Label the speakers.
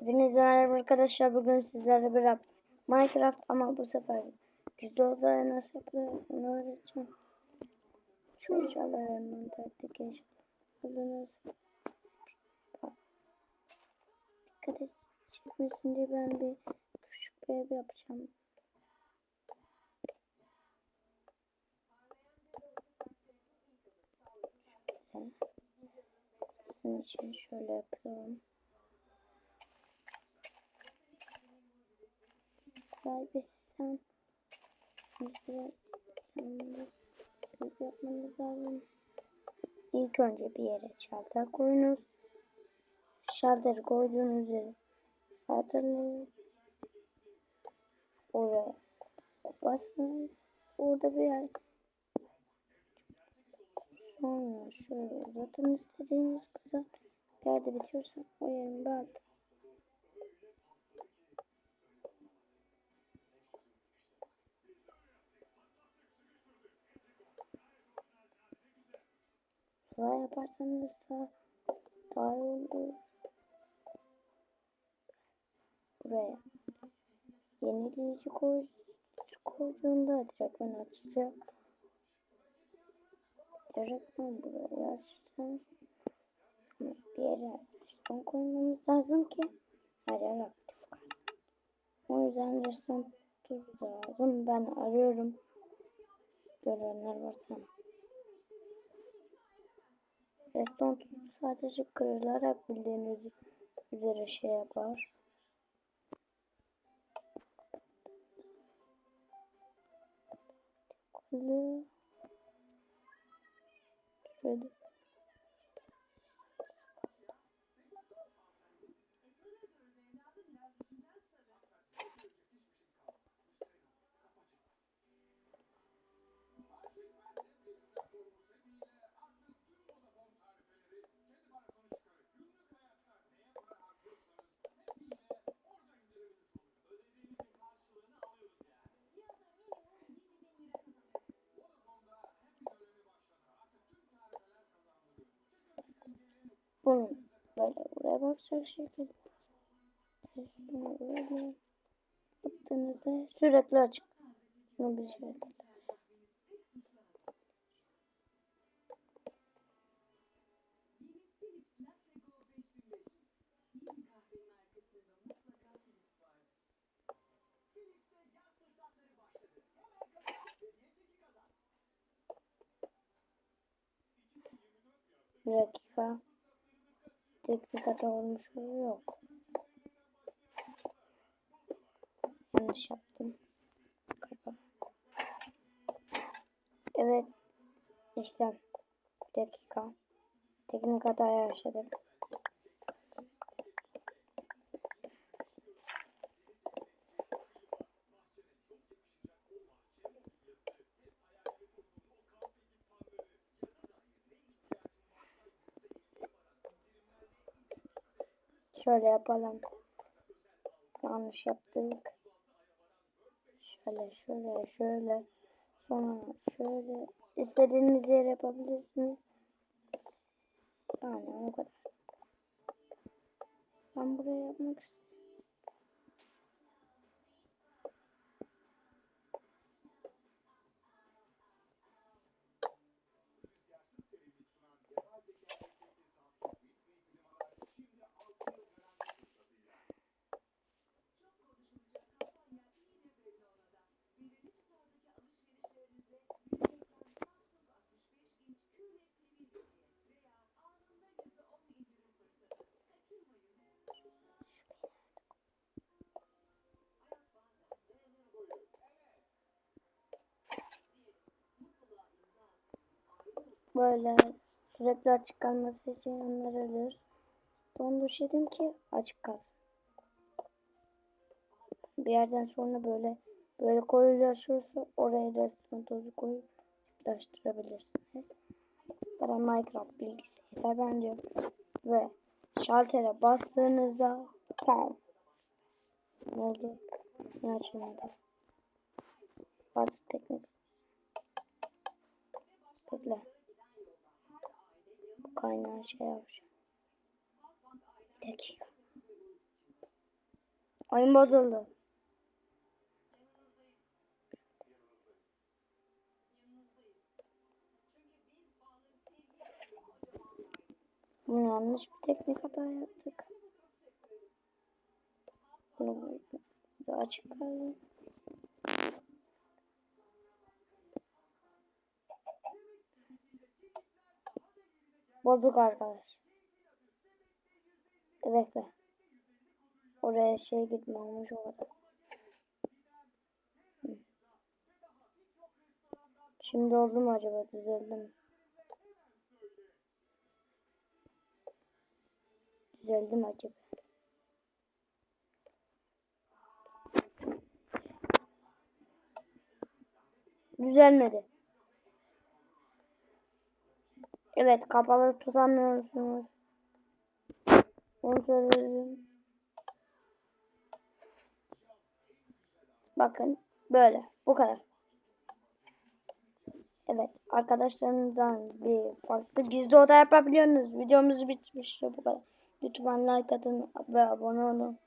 Speaker 1: Hepinize merhaba arkadaşlar. Bugün sizlerle beraber Minecraft ama bu sefer odaya nasıl yapılır öğreteceğim. Şu inşallah envanterdeki eşyaları nasıl Dikkat et çekmesin diye ben bir küçük bir ev yapacağım. Şöyle. Bunun için şöyle yapıyorum. Vay be sen. Mesela yanında bir yapmamız lazım. İlk önce bir yere şalter koyunuz. Şalteri koyduğunuz yere hatırlayın. Oraya basınız. Orada bir yer. Sonra şöyle uzatın istediğiniz kadar. Yerde bitiyorsa o yerin bağlı. Daha yaparsanız da daha iyi olur. Buraya yenileyici koy, koyduğunda direkt ben açacak. Direkt ben buraya açacağım. Bir yere redstone koymamız lazım ki her yer aktif kalsın. O yüzden redstone tuz lazım. Ben arıyorum. Görenler varsa. Redstone sadece kırılarak bildiğiniz üzere şey yapar. Şöyle. Bunu böyle buraya bakacak şekilde. Üstüne böyle yaptığınızda sürekli açık. Bunu bir şey Bir dakika. Teknik hata olmuş yok. Yanlış yaptım. Evet. İşte. Bir dakika. Teknik hata yaşadım. Şöyle yapalım. Yanlış yaptık. Şöyle şöyle şöyle. Sonra şöyle. istediğiniz yer yapabilirsiniz. Yani o kadar. Ben buraya yapmak istiyorum. Böyle sürekli açık kalması için onları alıyoruz. Donduruş yedim ki açık kalsın. Bir yerden sonra böyle böyle koyulaşırsa oraya restoran tozu koyup açıklaştırabilirsiniz. Bana Minecraft bilgisi ben diyorum. Ve şaltere bastığınızda pam. Ne oldu? Ne açılmadı? Bazı teknik. Kaynağı şey yapacağım. Bir dakika. Oyun bozuldu. Bunu yanlış bir teknik hata yaptık. Bunu açık kaldı. Bozuk arkadaş. Bekle. Oraya şey gitme olmuş. Hı. Şimdi oldu mu acaba? Düzeldi mi? Düzeldi mi acaba? Düzelmedi. Evet kapalı tutamıyorsunuz. Onu söyledim. Bakın böyle bu kadar. Evet arkadaşlarınızdan bir farklı gizli oda yapabiliyorsunuz. Videomuz bitmiş bu kadar. Lütfen like atın ve abone olun.